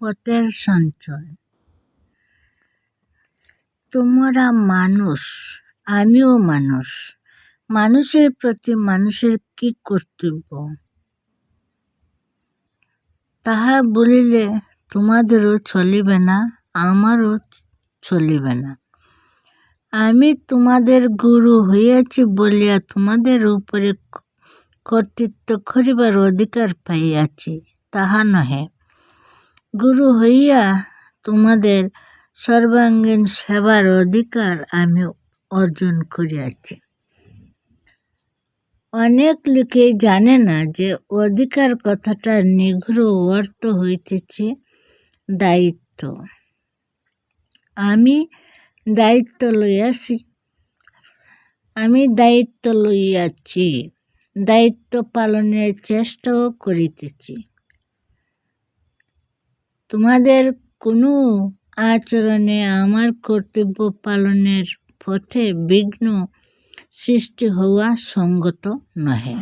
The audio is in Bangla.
পথের সঞ্চয়। তোমরা মানুষ, আমিও মানুষ। মানুষের প্রতি মানুষের কি কর্তব্য? তাহা বলিলে তোমাদেরও চলিবে না, আমারও চলিবে না। আমি তোমাদের গুরু হইয়াছি বলিয়া তোমাদের উপরে কর্তৃত্ব করিবার অধিকার পাইয়াছি, তাহা নহে। গুরু হইয়া তোমাদের সর্বাঙ্গীন সেবার অধিকার আমি অর্জন করিয়াছি। অনেক লোকে জানে না যে অধিকার কথাটার নিগ্রহ অর্থ হইতেছে দায়িত্ব। আমি দায়িত্ব লইয়াছি। আমি দায়িত্ব লইয়াছি। দায়িত্ব পালনের চেষ্টাও করিতেছি। তোমাদের কোনো আচরণে আমার কর্তব্য পালনের পথে বিঘ্ন সৃষ্টি হওয়া সঙ্গত নহে।